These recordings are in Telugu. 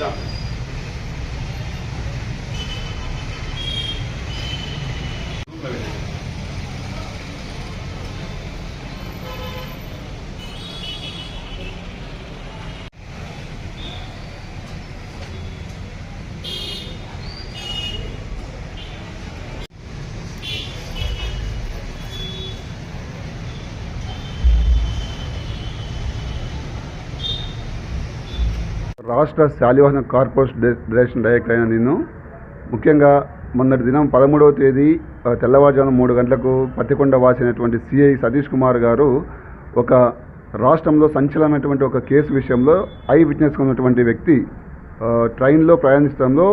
బిడ్డ రాష్ట్ర శాలివాహన కార్పొరేషన్ డైరెక్షన్ డైరెక్టర్ అయిన నేను ముఖ్యంగా మొన్నటి దినం పదమూడవ తేదీ తెల్లవారుజామున మూడు గంటలకు పత్తికొండ వాసినటువంటి సిఐ సతీష్ కుమార్ గారు ఒక రాష్ట్రంలో సంచలనమైనటువంటి ఒక కేసు విషయంలో ఐ విట్నెస్ ఉన్నటువంటి వ్యక్తి ట్రైన్లో ప్రయాణించడంలో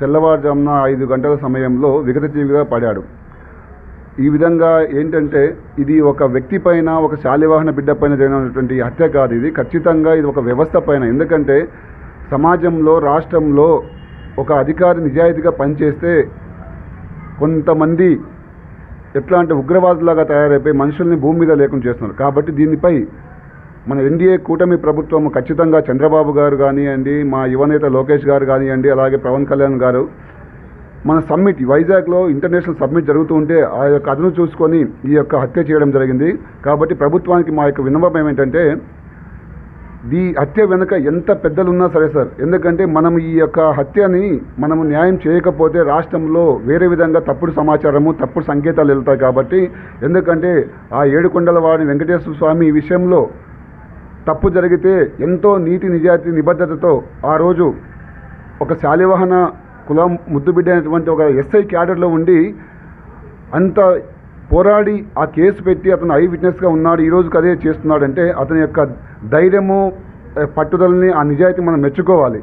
తెల్లవారుజామున ఐదు గంటల సమయంలో విగతజీవిగా పడాడు. ఈ విధంగా ఏంటంటే ఇది ఒక వ్యక్తి పైన ఒక శాలివాహన బిడ్డ పైన జరిగినటువంటి హత్య కాదు ఇది. ఖచ్చితంగా ఇది ఒక వ్యవస్థ పైన. ఎందుకంటే సమాజంలో రాష్ట్రంలో ఒక అధికారి నిజాయితీగా పనిచేస్తే కొంతమంది ఎట్లాంటి ఉగ్రవాదులాగా తయారైపోయి మనుషుల్ని భూమి మీద లేకుండా చేస్తున్నారు. కాబట్టి దీనిపై మన ఎన్డీఏ కూటమి ప్రభుత్వం ఖచ్చితంగా చంద్రబాబు గారు కానివ్వండి మా యువనేత లోకేష్ గారు కానివ్వండి అలాగే పవన్ కళ్యాణ్ గారు మన సమ్మిట్ వైజాగ్లో ఇంటర్నేషనల్ సమ్మిట్ జరుగుతూ ఉంటే ఆ యొక్క అదును చూసుకొని ఈ యొక్క హత్య చేయడం జరిగింది. కాబట్టి ప్రభుత్వానికి మా యొక్క విన్నపం ఏమిటంటే ఈ హత్య వెనుక ఎంత పెద్దలు ఉన్నా సరే సార్. ఎందుకంటే మనం ఈ యొక్క హత్యని మనము న్యాయం చేయకపోతే రాష్ట్రంలో వేరే విధంగా తప్పుడు సమాచారము తప్పుడు సంకేతాలు వెళ్తాయి కాబట్టి ఎందుకంటే ఆ ఏడుకొండల వాడి వెంకటేశ్వర స్వామి ఈ విషయంలో తప్పు జరిగితే ఎంతో నీతి నిజాయితీ నిబద్ధతతో ఆ రోజు ఒక శాలివాహన కులం ముద్దుబిడ్డ అయినటువంటి ఒక ఎస్ఐ క్యాడర్లో ఉండి అంత పోరాడి ఆ కేసు పెట్టి అతను ఐ విట్నెస్గా ఉన్నాడు ఈ రోజుకి అదే చేస్తున్నాడంటే అతని యొక్క ధైర్యము పట్టుదలని ఆ నిజాయితీ మనం మెచ్చుకోవాలి.